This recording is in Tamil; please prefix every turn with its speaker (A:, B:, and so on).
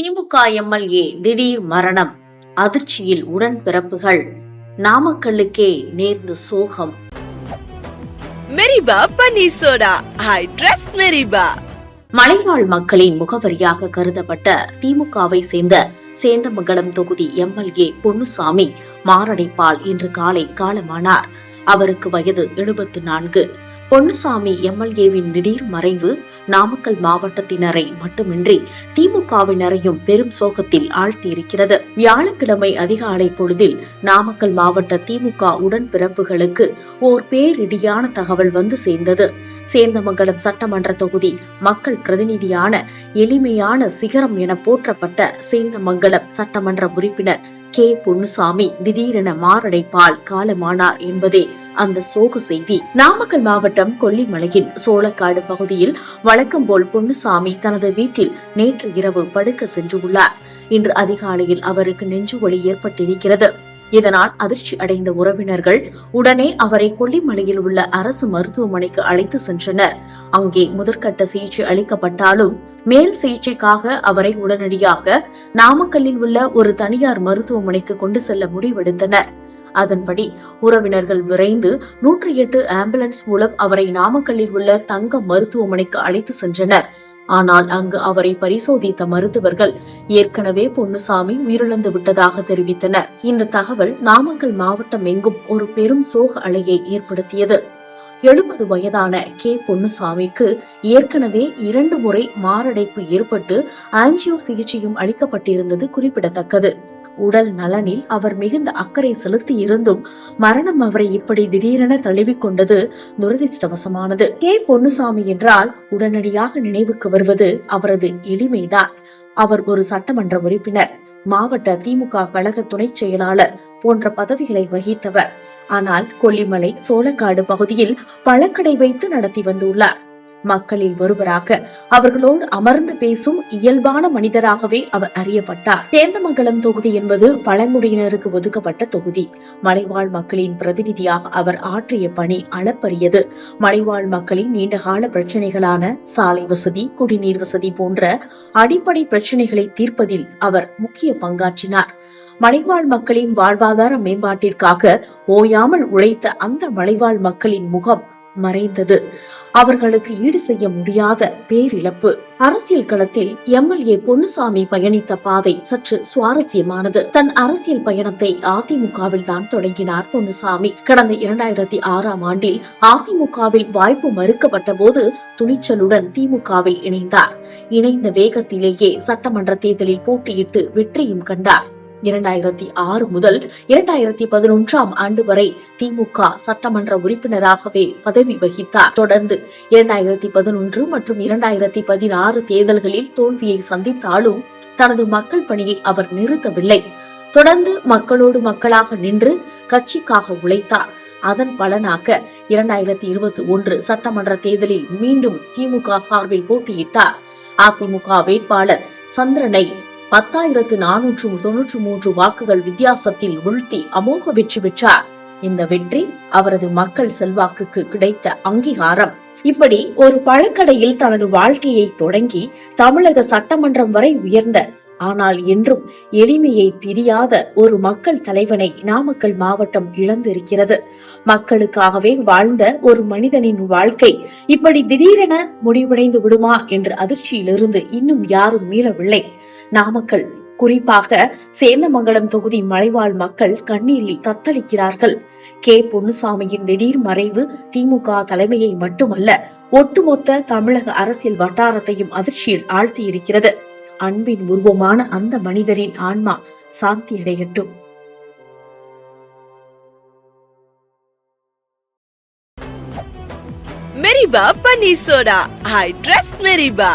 A: திமுக எம்எல்ஏ திடீர் மரணம். அதிர்ச்சியில் உடன்பிறப்புகள். நாமக்கல்லுக்கே நேர்ந்த சோகம்.
B: மெரிபா பன்னீர் சோடா. ஐ ட்ரஸ்ட் மெரிபா.
A: மலைவாழ் மக்களின் முகவரியாக கருதப்பட்ட திமுகவை சேர்ந்த சேந்தமங்கலம் தொகுதி எம்எல்ஏ பொன்னுசாமி மாரடைப்பால் இன்று காலை காலமானார். அவருக்கு வயது எழுபத்து நான்கு. பொன்னுசாமி எம்எல்ஏவின் திடீர் மறைவு நாமக்கல் மாவட்டத்தினரை மட்டுமின்றி திமுகவினரையும் பெரும் சோகத்தில் ஆழ்த்தியிருக்கிறது. வியாழக்கிழமை அதிகாலை பொழுதில் நாமக்கல் மாவட்ட திமுக உடன்பிறப்புகளுக்கு ஓர் பேரிடியான தகவல் வந்து சேர்ந்தது. சேந்தமங்கலம் சட்டமன்ற தொகுதி மக்கள் பிரதிநிதியான எளிமையான சிகரம் என போற்றப்பட்ட சேந்தமங்கலம் சட்டமன்ற உறுப்பினர் கே. பொன்னுசாமி திடீரென மாரடைப்பால் காலமானார் என்பதே அந்த சோக செய்தி. நாமக்கல் மாவட்டம் கொல்லிமலையின் சோளக்காடு பகுதியில் வழக்கம் போல் பொன்னுசாமி தனது வீட்டில் நேற்று இரவு படுக்க சென்றுள்ளார். இன்று அதிகாலையில் அவருக்கு நெஞ்சுவலி ஏற்பட்டிருக்கிறது. இதனால் அதிர்ச்சி அடைந்த உறவினர்கள் உடனே அவரை கொல்லிமலையில் உள்ள அரசு மருத்துவமனைக்கு அழைத்து சென்றனர். அங்கே முதற்கட்ட சிகிச்சை அளிக்கப்பட்டாலும் மேல் சிகிச்சைக்காக அவரை உடனடியாக நாமக்கல்லில் உள்ள ஒரு தனியார் மருத்துவமனைக்கு கொண்டு செல்ல முடிவெடுத்தனர். அதன்படி உறவினர்கள் விரைந்து நூற்றி எட்டு ஆம்புலன்ஸ் மூலம் அவரை நாமக்கல்லில் உள்ள தங்க மருத்துவமனைக்கு அழைத்து சென்றனர். ஆனால் அங்கு அவரை பரிசோதித்த மருத்துவர்கள் ஏற்கனவே பொன்னுசாமி உயிரிழந்து விட்டதாக தெரிவித்தனர். இந்த தகவல் நாமக்கல் மாவட்டம் எங்கும் ஒரு பெரும் சோக அலையை ஏற்படுத்தியது. எழுபது வயதான கே பொன்னுசாமிக்கு ஏற்கனவே இரண்டு முறை மாரடைப்பு ஏற்பட்டு ஆன்ஜியோ சிகிச்சையும் அளிக்கப்பட்டிருந்தது குறிப்பிடத்தக்கது. உடல் நலனில் அவர் மிகுந்த அக்கறை செலுத்தி இருந்தும் மரணம் அவரை இப்படி திடீரென தழுவிக்கொண்டது துரதிருஷ்டவசமானது. கே. பொன்னுசாமி என்றால் உடனடியாக நினைவுக்கு வருவது அவரது எளிமைதான். அவர் ஒரு சட்டமன்ற உறுப்பினர் மாவட்ட திமுக கழக துணை செயலாளர் போன்ற பதவிகளை வகித்தவர். ஆனால் கொல்லிமலை சோழக்காடு பகுதியில் பழக்கடை வைத்து நடத்தி வந்துள்ளார். மக்களில் ஒருவராக அவர்களோடு அமர்ந்து பேசும் இயல்பான மனிதராகவே அவர் அறியப்பட்டார். தேந்தமங்கலம் தொகுதி என்பது பழங்குடியினருக்கு ஒதுக்கப்பட்ட தொகுதி. மலைவாழ் மக்களின் பிரதிநிதியாக அவர் ஆற்றிய பணி அளப்பரியது. மலைவாழ் மக்களின் நீண்டகால பிரச்சனைகளான சாலை வசதி குடிநீர் வசதி போன்ற அடிப்படை பிரச்சனைகளை தீர்ப்பதில் அவர் முக்கிய பங்காற்றினார். மலைவாழ் மக்களின் வாழ்வாதார மேம்பாட்டிற்காக ஓயாமல் உழைத்த அந்த மலைவாழ் மக்களின் முகம் மறைந்தது. அவர்களுக்கு ஈடு செய்ய முடியாத பேரிழப்பு. அரசியல் களத்தில் எம்எல்ஏ பொன்னுசாமி பயணித்த பாதை சற்று சுவாரஸ்யமானது. தன் அரசியல் பயணத்தை அதிமுகவில் தான் தொடங்கினார் பொன்னுசாமி. கடந்த இரண்டாயிரத்தி ஆறாம் ஆண்டில் அதிமுகவில் வாய்ப்பு மறுக்கப்பட்ட போது துணிச்சலுடன் திமுகவில் இணைந்தார். இணைந்த வேகத்திலேயே சட்டமன்ற தேர்தலில் போட்டியிட்டு வெற்றியும் கண்டார். இரண்டாயிரத்தி ஆறு முதல் இரண்டாயிரத்தி பதினொன்றாம் ஆண்டு வரை திமுக சட்டமன்ற உறுப்பினராகவே பதவி வகித்தார். தொடர்ந்து இரண்டாயிரத்தி பதினொன்று மற்றும் இரண்டாயிரத்தி பதினாறு தேர்தல்களில் தோல்வியை சந்தித்தாலும் தனது மக்கள் பணியை அவர் நிறுத்தவில்லை. தொடர்ந்து மக்களோடு மக்களாக நின்று கட்சிக்காக உழைத்தார். அதன் பலனாக இரண்டாயிரத்தி இருபத்தி ஒன்று சட்டமன்ற தேர்தலில் மீண்டும் திமுக சார்பில் போட்டியிட்டார். அதிமுக வேட்பாளர் சந்திரனை பத்தாயிரத்து நானூற்று தொன்னூற்று மூன்று வாக்குகள் வித்தியாசத்தில் வீழ்த்தி அமோக வெற்றி பெற்றார். இந்த வெற்றி அவரது மக்கள் செல்வாக்குக்கு கிடைத்த அங்கீகாரம். இப்படி ஒரு பழக்கடையில் தனது வாழ்க்கையை தொடங்கி தமிழக சட்டமன்றம் வரை உயர்ந்த ஆனால் என்றும் எளிமையை பிரியாத ஒரு மக்கள் தலைவனை நாமக்கல் மாவட்டம் இழந்திருக்கிறது. மக்களுக்காகவே வாழ்ந்த ஒரு மனிதனின் வாழ்க்கை இப்படி திடீரென முடிவடைந்து விடுமா என்ற அதிர்ச்சியிலிருந்து இன்னும் யாரும் மீளவில்லை. நாமக்கல். குறிப்பாக சேந்தமங்கலம் தொகுதி மலைவாழ் மக்கள் கண்ணீரில் தத்தளிக்கிறார்கள். கே. பொன்னுசாமியின் திடீர் மறைவு திமுக தலைமையை மட்டுமல்ல ஒட்டுமொத்த தமிழக அரசியல் வட்டாரத்தையும் அதிர்ச்சியில் ஆழ்த்தியிருக்கிறது. அன்பின் உருவமான அந்த மனிதரின் ஆன்மா சாந்தியடையட்டும்.
B: மெரிபா பன்னீர் சோடா ஐ ட்ரஸ்ட் மெரிபா